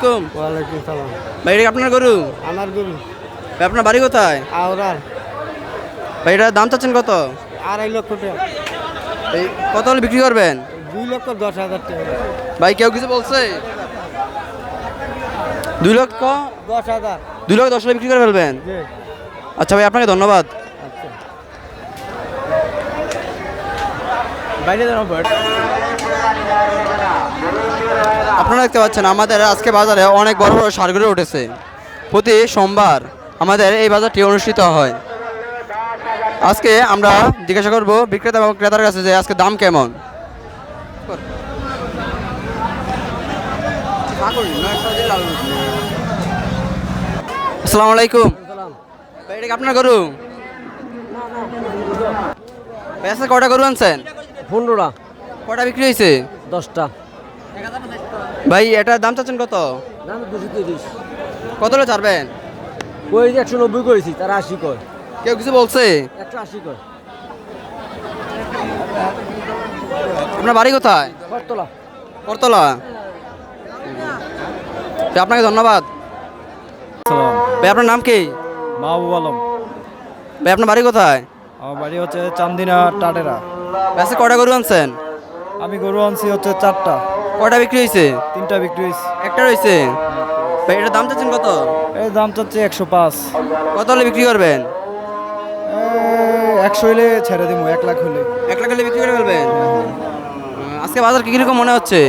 আলাইকুম। ওয়ালাইকুম সালাম। ভাই এটা আপনার গরু? আমার গরু। ভাই আপনার বাড়ি কোথায়? আওরার ভাই এটার দাম চাচ্ছেন কত? আড়াই লক্ষ টাকা। এই কত হলে বিক্রি করবেন? দুই লক্ষ দশ হাজার টাকা। ভাই কেউ কিছু বলছে? দুই লক্ষ? দশ হাজার। দুই লক্ষ দশ হলে বিক্রি করে ফেলবেন? আচ্ছা ভাই আপনাকে ধন্যবাদ। আচ্ছা। বাইরে দাঁড়াও বাট আপনারা দেখতে পাচ্ছেন আমাদের আজকে বাজারে অনেক বড় বড় সার গড়ে উঠেছে। প্রতি সোমবার আমাদের এই বাজারটি অনুষ্ঠিত হয়। আজকে আমরা জিজ্ঞাসা করব বিক্রেতা এবং ক্রেতার কাছে যে আজকে দাম কেমন। আসসালামু আলাইকুম। এটা কি আপনার গরু? কটা গরু আনছেন? পনেরোটা। কটা বিক্রি হয়েছে? দশটা। ভাই এটার দাম চাচ্ছেন কত? দাম দুশো তিরিশ। কত ছাড়বেন? ওই একশো নব্বই করেছি তারা আশি কয়। কেউ কিছু বলছে? একশো আশি কয়। আপনার বাড়ি কোথায়? কতলা করতলা আপনাকে ধন্যবাদ। ভাই আপনার নাম কি? মাহবুব আলম। ভাই আপনার বাড়ি কোথায়? আমার বাড়ি হচ্ছে চান্দিনা টাটেরা। ব্যাসে কটা গরু আনছেন? আমি গরু আনছি হচ্ছে চারটা। কটা বিক্রি হয়েছে তিনটা বিক্রি হয়েছে একটা রয়েছে ভাই এটার দাম চাচ্ছেন কত? এর দাম চাচ্ছে একশো পাঁচ। কত হলে বিক্রি করবেন? একশো হলে ছেড়ে দিব এক লাখ হলে এক লাখ হলে বিক্রি করে ফেলবেন? আজকে বাজার কি কীরকম মনে হচ্ছে?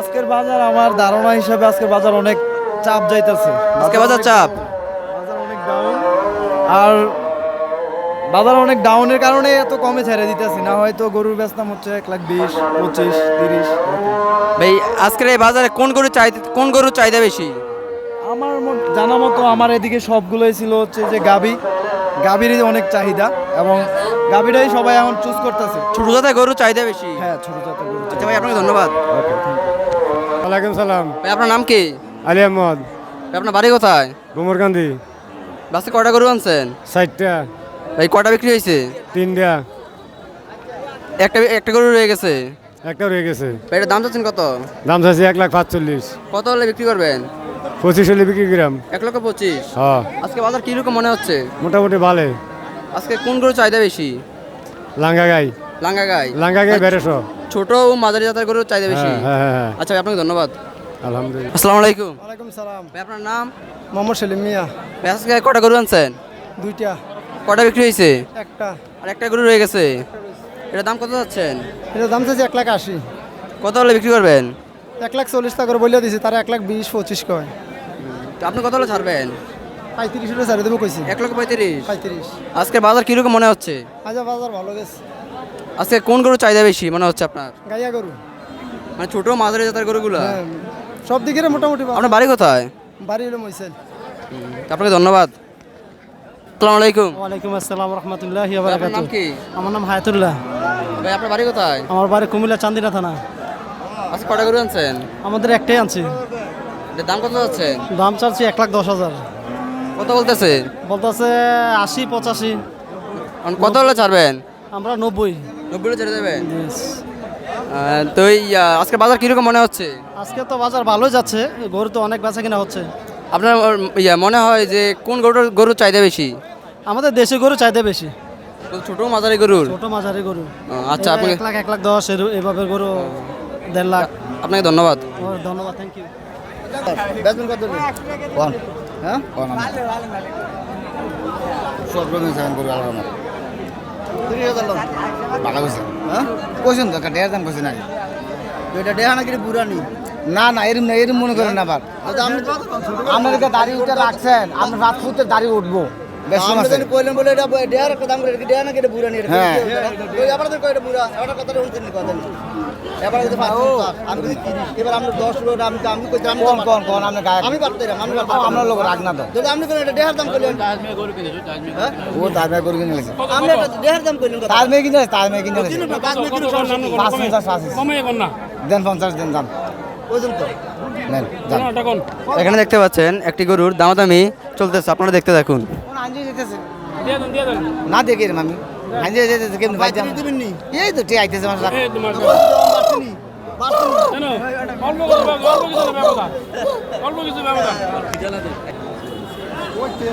আজকের বাজার আমার ধারণা হিসাবে আজকের বাজার অনেক চাপ যাইতেছে। আজকে বাজার চাপ? বাজার অনেক ডাউন আর বাজার অনেক ডাউনের কারণে এত কমে ছেড়ে দিতেছি না হয়তো গরুর বেচতাম হচ্ছে এক লাখ বিশ পঁচিশ তিরিশ ভাই আজকের এই বাজারে কোন গরু চাহিদা কোন গরুর চাহিদা বেশি? আমার মত- জানা মতো আমার এদিকে সবগুলোই ছিল হচ্ছে যে গাবি। গাবিরই অনেক চাহিদা এবং গাবিটাই সবাই এখন চুজ করতেছে। ছোট জাতের গরুর চাহিদা বেশি? হ্যাঁ ছোট জাতের গরু আচ্ছা ভাই আপনাকে ধন্যবাদ। ওয়ালাইকুম সালাম। ভাই আপনার নাম কি? আলী আহমদ। আপনার বাড়ি কোথায়? গোমরকান্দি। বাসে কটা গরু আনছেন? ষাটটা ভাই কটা বিক্রি হয়েছে? তিনটা। একটা একটা গরু রয়ে গেছে? একটা রয়ে গেছে। এটার দাম চাচ্ছেন কত? দাম চাইছে এক লাখ পাঁচচল্লিশ। কত হলে বিক্রি করবেন? পঁচিশ হলে বিক্রি গ্রাম এক লক্ষ পঁচিশ। হ্যাঁ। আজকে বাজার কীরকম মনে হচ্ছে? মোটামুটি ভালো আজকে কোন গরু চাহিদা বেশি? লাঙ্গা গাই লাঙ্গা গাই লাঙ্গা গাই বেড়েছো ছোট ও মাঝারি জাতের গরুর চাহিদা বেশি? হ্যাঁ হ্যাঁ হ্যাঁ। আচ্ছা ভাই আপনাকে ধন্যবাদ। আলহামদুলিল্লাহ। আসসালামু আলাইকুম। ওয়ালাইকুম সালাম। ভাই আপনার নাম? মোহাম্মদ সেলিম মিয়া। ভাই আজকে কটা গরু আনছেন? দুইটা। কটা বিক্রি হয়েছে? একটা। আর একটা গরু রয়ে গেছে। এটার দাম কত যাচ্ছেন? এটা দাম চাইছে এক লাখ আশি। কত হলে বিক্রি করবেন? এক লাখ চল্লিশ টাকা করে বলে দিছে তারা এক লাখ বিশ পঁচিশ কয়। তো আপনি কত হলে ছাড়বেন? পঁয়ত্রিশ হলে ছাড়ে দেবো কইছি। এক লক্ষ পঁয়ত্রিশ? পঁয়ত্রিশ। আজকের বাজার কীরকম মনে হচ্ছে? আজ বাজার ভালো গেছে। আজকে কোন গরু চাহিদা বেশি মনে হচ্ছে আপনার? গাইয়া গরু। মানে ছোট মাঝারি জাতের গরুগুলো? হ্যাঁ। সব দিকের মোটামুটি আপনার বাড়ি কোথায়? বাড়ি হলো মইসেল আপনাকে ধন্যবাদ। আসসালামু আলাইকুম। ওয়ালাইকুম আসসালাম রহমতুল্লাহ ভাই, আপনার নাম কি? আমার নাম হায়াতুল্লাহ। ভাই আপনার বাড়ি কোথায়? আমার বাড়ি কুমিল্লা চান্দিনা থানা। আজকে কটা গরু আনছেন? আমাদের একটাই আনছি। দাম কত যাচ্ছে? দাম চাচ্ছি এক লাখ দশ হাজার। কত বলতেছে? বলতেছে আশি পঁচাশি। কত হলে ছাড়বেন? আমরা নব্বই। নব্বই ছেড়ে দেবেন? তো আজকে বাজার কীরকম মনে হচ্ছে? আজকে তো বাজার ভালোই যাচ্ছে গরু তো অনেক বেচা কিনা হচ্ছে। আপনার ইয়া মনে হয় যে কোন গরুর গরুর চাহিদা বেশি? আমাদের দেশি গরু চাহিদা বেশি। ছোট মাঝারি গরুর? ছোট মাঝারি গরু। আচ্ছা আপনি এক লাখ এক লাখ দশ এর- এভাবে গরু দেড় লাখ। আপনাকে ধন্যবাদ। ধন্যবাদ থ্যাংক ইউ হ্যাঁ? সব রকম আলাদা ভালো হ্যাঁ? দাম এটা দেহা নাকি না না না এরম না এরম মনে করেন আবার। আপনাদেরকে দাড়ি উঠে রাখছেন আপনি রাত ফুটতে দাড়ি উঠবো আমরা দেন পঞ্চাশ দেন দাম। যান। এখানে দেখতে পাচ্ছেন একটি গরুর দামাদামি চলতেছে আপনারা দেখতে দেখুন। না দেখি এই তো ঠিক আইতেছে বাড়ছেনি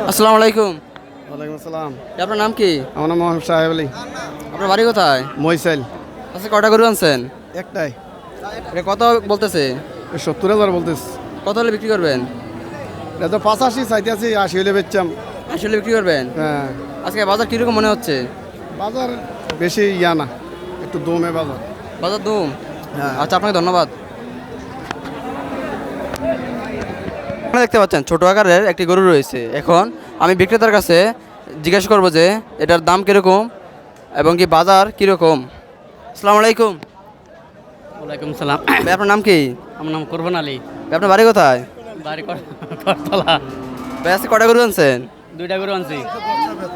আসসালামু আলাইকুম। ওয়ালাইকুম আসসালাম। আপনার নাম কি? আমার নাম মোহাম্মদ সাহেব আলী। আপনার বাড়ি কোথায়? মইসাইল আচ্ছা কটা গরু আনছেন? একটাই। এটা কত বলতেছে? সত্তর হাজার বলতেস কত হলে বিক্রি করবেন? এটা তো পাঁচাশি চাইতেছি আশি হলে বেচতাম। আসলে বিক্রি করবেন? হ্যাঁ। আজকে বাজার কীরকম মনে হচ্ছে? বাজার বেশি ইয়া না একটু দমে বাজার। বাজার দুম? আচ্ছা আপনাকে ধন্যবাদ। আপনারা দেখতে পাচ্ছেন ছোট আকারের একটি গরু রয়েছে। এখন আমি বিক্রেতার কাছে জিজ্ঞাসা করব যে এটার দাম কীরকম এবং কি বাজার কীরকম? আসসালামু আলাইকুম। ওয়ালাইকুম সালাম। ভাই, আপনার নাম কি? আমার নাম কোরবান আলী। ভাই, আপনার বাড়ি কোথায়? বাড়ি করতলা। ভাই আজকে কটা গরু আনছেন? দুইটা গরু আনছি।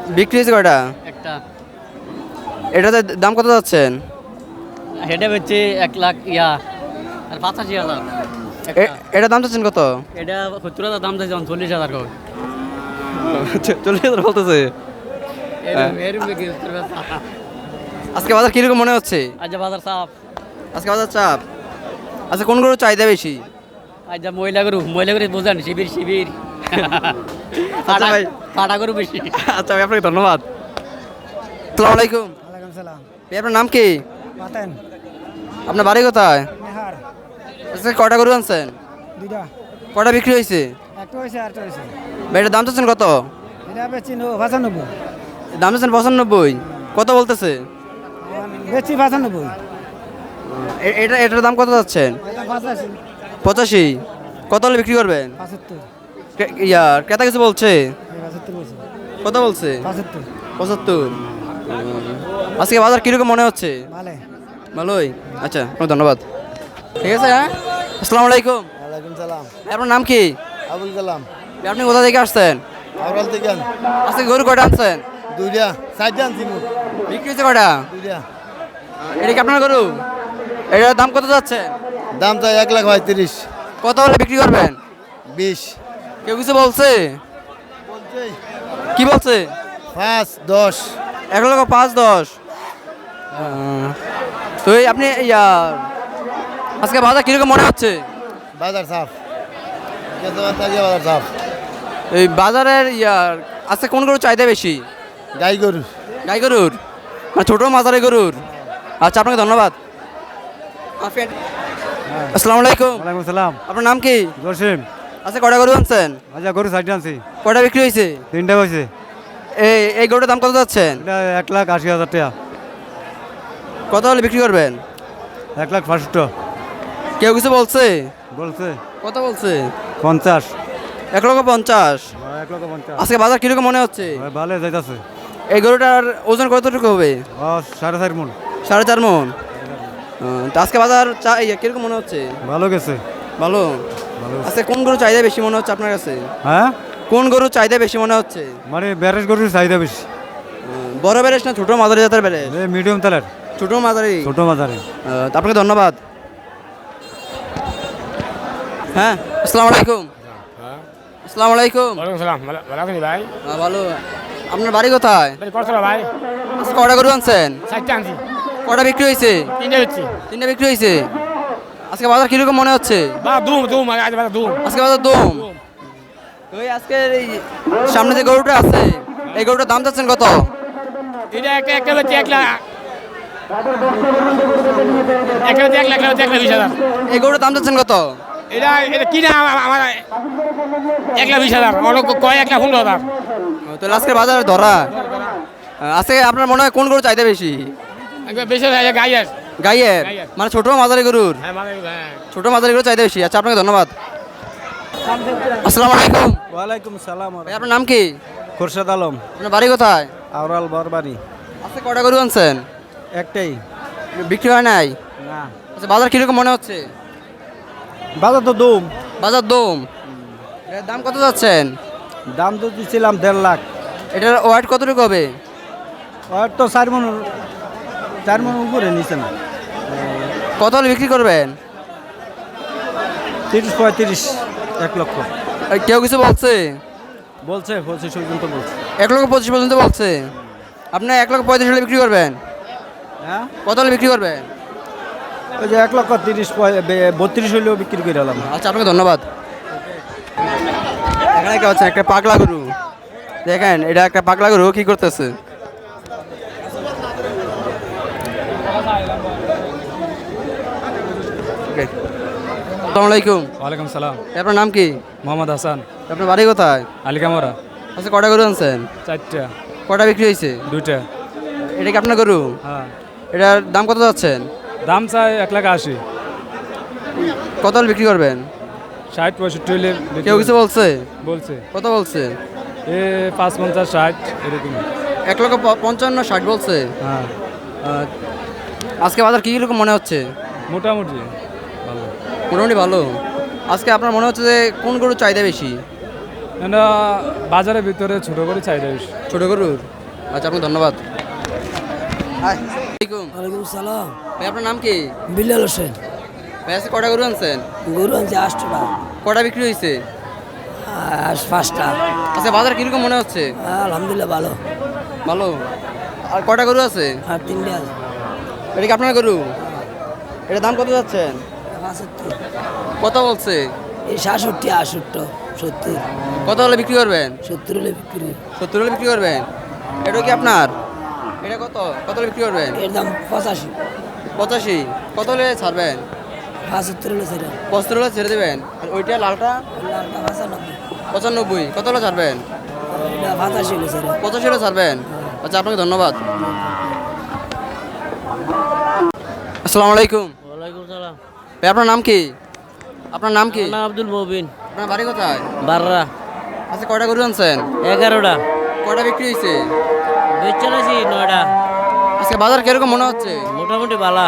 বিক্রি হয়েছে কয়টা? একটা। এটাতে দাম কত যাচ্ছেন? হেডে হচ্ছে এক লাখ ইয়া আর পঁচাশি হাজার। একটা। এ- এটার দাম চাচ্ছেন কত? এটা সত্তর হাজার দাম চাইছে চল্লিশ হাজার করে। চল্লিশ হাজার বলতেছে। আজকে বাজার কীরকম মনে হচ্ছে? আজ বাজার সাপ আজকে বাজার চাপ। আচ্ছা কোন গরু চাহিদা বেশি? যা মহিলা গরু মহিলা গরু বোঝেন শিবির শিবির। আচ্ছা ভাই। পাটা গরু বেশি। আচ্ছা ভাই আপনাকে ধন্যবাদ। আসসালামু আলাইকুম। ওয়ালাইকুম সালাম। ভাই, আপনার নাম কি? পাতেন আপনার বাড়ি কোথায়? নেহার আজকে কটা গরু আনছেন? দুইটা। কটা বিক্রি হয়েছে? একটা হয়েছে আরেকটা হয়েছে। ভাই এটার দাম চাচ্ছেন কত? এটা বেচি পঁচানব্বই। দাম চাচ্ছেন পঁচানব্বই। কত বলতেছে? বেচি পঁচানব্বই। এটা এটার দাম কত যাচ্ছেন এটা পঁচাশি। কত হলে বিক্রি করবেন? ইয়া ক্রেতা কিছু বলছে? কত বলছে? পঁচাত্তর। আজকে বাজার কীরকম মনে হচ্ছে? ভালোই। আচ্ছা ধন্যবাদ। ঠিক আছে হ্যাঁ? আসসালামু আলাইকুম। সালাম। আপনার নাম কি? আবুল কালাম আপনি কোথা থেকে আসছেন? থেকে। আজকে গরু কটা আনছেন? দুইটা। চারটা আনছি। বিক্রি হয়েছে কয়টা? দুইটা। এটা কি আপনার গরু? এটার দাম কত যাচ্ছে? দাম চাই এক লাখ পঁয়ত্রিশ। কত হলে বিক্রি করবেন? বিশ। কেউ কিছু বলছে? কি বলছে? পাঁচ দশ। এক লক্ষ পাঁচ দশ। তো আপনি আজকে বাজার কীরকম মনে হচ্ছে? বাজার সাফ বাজার সাফ এই বাজারের ইয়া আজকে কোন গরুর চাহিদা বেশি? গাই গরু। গাই গরুর? মানে ছোটো মাজারে গরুর? আচ্ছা আপনাকে ধন্যবাদ। আসসালামু আলাইকুম। ওয়ালাইকুম সালাম আপনার নাম কি? জসিম। আচ্ছা কটা গরু আনছেন? আচ্ছা গরু সাইড আনছি। কটা বিক্রি হয়েছে? তিনটা হয়েছে। এই এই গরুটার দাম কত যাচ্ছেন? এক লাখ আশি হাজার টাকা। কত হলে বিক্রি করবেন? এক লাখ পাঁচশো কেউ কিছু বলছে? বলছে। কত বলছে? পঞ্চাশ। এক লক্ষ পঞ্চাশ। এক লক্ষ পঞ্চাশ। আজকে বাজার কীরকম মনে হচ্ছে? ভালো যাইতেছে। এই গরুটার ওজন কতটুকু হবে? সাড়ে চার মন। সাড়ে চার মন। তো আজকে বাজার চা- ইয়ে, কীরকম মনে হচ্ছে? ভালো গেছে। ভালো? ভালো আজকে কোন গরু চাহিদা বেশি মনে হচ্ছে আপনার কাছে? হ্যাঁ? কোন গরু চাহিদা বেশি মনে হচ্ছে? মানে ব্যারেজ গরুর চাহিদা বেশি। বড় বেরেস না ছোট মাদারি জাতের বেরেস? মিডিয়াম তালের। ছোট মাদারি ছোট বাজারে আপনাকে ধন্যবাদ। হ্যাঁ আসসালামু আলাইকুম। আসসালামু আলাইকুম। ভাই? ভালো। আপনার বাড়ি কোথায়? ভাই। কটা গরু আনছেন? চারটে আনছি। কটা বিক্রি হয়েছে? তিনটে হচ্ছে তিনটা বিক্রি হয়েছে। আজকে বাজার কীরকম মনে হচ্ছে? বা দুম দুম আজ বাজার দুম। আজকে বাজার দম? ওই আজকের এই সামনে যে গরুটা আছে এই গরুটার দাম চাচ্ছেন কত? এটা একটা একটা হচ্ছে এক লাখ। এই গরুটার দাম চাচ্ছেন কত? এটা এটা কিনা আম- আমার এক লাখ বিশ হাজার অনেক কয় এক লাখ পনেরো হাজার। তাহলে আজকে বাজারে ধরা। আজকে আপনার মনে হয় কোন গরু চাইতে বেশি? একবার বেশি হয়ে গাইয়ের। গাইয়ের। মানে ছোট মাদারি গরুর? হ্যাঁ মানে হ্যাঁ। ছোট মাঝারি গরু চাইতে বেশি। আচ্ছা আপনাকে ধন্যবাদ। আসসালামু আলাইকুম। ওয়ালাইকুম সালাম আপনার নাম কি? খোরশেদ আলম। আপনার বাড়ি কোথায়? আওরাল বরবারি। আজকে কটা গরু আনছেন? একটাই। বিক্রি হয় নাই? না। আচ্ছা বাজার কীরকম মনে হচ্ছে? বাজার তো দম। বাজার দম। এর দাম কত যাচ্ছেন? দাম তো দিচ্ছিলাম দেড় লাখ। এটার ওয়েট কতটুকু হবে? আর তো চার মন চার মন উপরে নিচে না। কত হলে বিক্রি করবেন? তিরিশ পঁয়ত্রিশ এক লক্ষ। আর কেউ কিছু বলছে? বলছে পঁচিশ পর্যন্ত বলছে। এক লক্ষ পঁচিশ পর্যন্ত বলছে? আপনি এক লক্ষ পঁয়ত্রিশ হলে বিক্রি করবেন? হ্যাঁ? কত হলে বিক্রি করবেন? ওই যে এক লক্ষ তিরিশ বত্রিশ হলেও বিক্রি করে এলাম আচ্ছা আপনাকে ধন্যবাদ। এখানে কে হচ্ছে একটা পাগলা গরু। দেখেন এটা একটা পাগলা গরু কি করতেছে? Okay. আসসালামু আলাইকুম। ওয়ালাইকুম সালাম। আপনার নাম কি? মোহাম্মদ হাসান। আপনার বাড়ি কোথায়? আলিকামরা আচ্ছা কটা গরু আনছেন? চারটা। কটা বিক্রি হয়েছে? দুইটা। এটা কি আপনার গরু? হ্যাঁ। এটার দাম কত যাচ্ছেন? দাম চাই এক লাখ আশি। কত বিক্রি করবেন? ষাট পঁয়ষট্টি হলে কেউ কিছু বলছে? বলছে। কত বলছে? এ পাঁচ পঞ্চাশ ষাট এরকম। এক লক্ষ পঞ্চান্ন ষাট বলছে? হ্যাঁ। আজকে বাজার কী রকম মনে হচ্ছে? মোটামুটি। মোটামুটি ভালো। আজকে আপনার মনে হচ্ছে যে কোন গরুর চাহিদা বেশি? বাজারের ভিতরে ছোট করে চাহিদা বেশি। ছোট গরুর? আচ্ছা আপনাকে ধন্যবাদ। ওয়ালাইকুম সালাম। ভাই আপনার নাম কি? বিল্লাল হোসেন। ভাই আজকে কটা গরু আনছেন? গরু আনছে আটটা। কটা বিক্রি হয়েছে আর পাঁচটা। আচ্ছা বাজার কীরকম মনে হচ্ছে? আলহামদুলিল্লাহ ভালো। ভালো। আর কটা গরু আছে? আর তিনটে আছে। এটা কি আপনার গরু? এটা দাম কত যাচ্ছেন? পঁচাত্তর। কত বলছে? এই সাতষট্টি আটষট্টি সত্তর। কত হলে বিক্রি করবেন? সত্তর হলে বিক্রি। সত্তর হলে বিক্রি করবেন? এটা কি আপনার? এটা কত? কত হলে বিক্রি করবেন? এর দাম পঁচাশি। পঁচাশি। কত হলে ছাড়বেন? পঁচাত্তর হলে সেটা পঁচাত্তর হলে ছেড়ে দেবেন? আর ওইটা লালটা? লালটা পঁচানব্বই। পঁচানব্বই। কত হলে ছাড়বেন? পঁচাশি হলে পঁচাশি হলে ছাড়বেন? আচ্ছা আপনাকে ধন্যবাদ। আসসালামু আলাইকুম। ওয়ালাইকুম সালাম। ভাই আপনার নাম কি? আপনার নাম কি? নাম আব্দুল মবিন। আপনার বাড়ি কোথায়? বাররা। আচ্ছা কয়টা গরু আনছেন? এগারোটা। কয়টা বিক্রি হয়েছে বেচে নাছি নয়টা। আজকে বাজার কীরকম মনে হচ্ছে? মোটামুটি বালা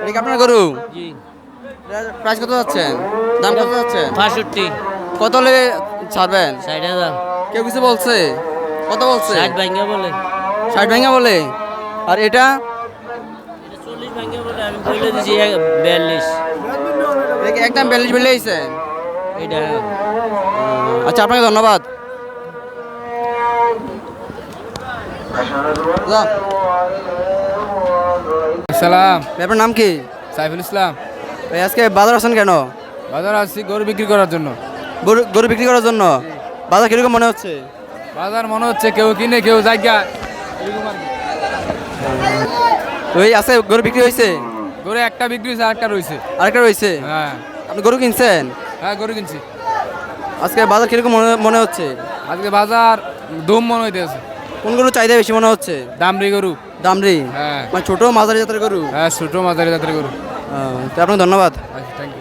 এটা কি আপনার গরু? জি। প্রাইস কত যাচ্ছেন? দাম কত যাচ্ছেন? বাষট্টি। কত হলে ছাড়বেন? ষাট হাজার। কেউ কিছু বলছে? কত বলছে? ষাট ভাঙ্গা বলে। ষাট ভেঙে বলে? আর এটা? এটা চল্লিশ ভাঙ্গা বলে আমি বলে দিছি বিয়াল্লিশ। এটা একদম বেলে আচ্ছা আপনাকে ধন্যবাদ। সালাম। আপনার নাম কি? সাইফুল ইসলাম। ভাই আজকে বাজার আছেন কেন? বাজার আসছি গরু বিক্রি করার জন্য। গরু গরু বিক্রি করার জন্য? বাজার কীরকম মনে হচ্ছে? বাজার মনে হচ্ছে কেউ কিনে কেউ জায়গা। ওই আছে গরু বিক্রি হয়েছে গরু একটা বিক্রি হয়েছে আরেকটা রয়েছে। আরেকটা রয়েছে? হ্যাঁ। আপনি গরু কিনছেন? হ্যাঁ গরু কিনছি। আজকে বাজার কীরকম মনে মনে হচ্ছে? আজকে বাজার দম মনে হইতেছে। কোন গরু চাহিদা বেশি মনে হচ্ছে? দামরি গরু। দামরি হ্যাঁ। মানে ছোট মাঝারি জাতের গরু? হ্যাঁ ছোট মাঝারি জাতের গরু। তো আপনাকে ধন্যবাদ। আচ্ছা থ্যাংক ইউ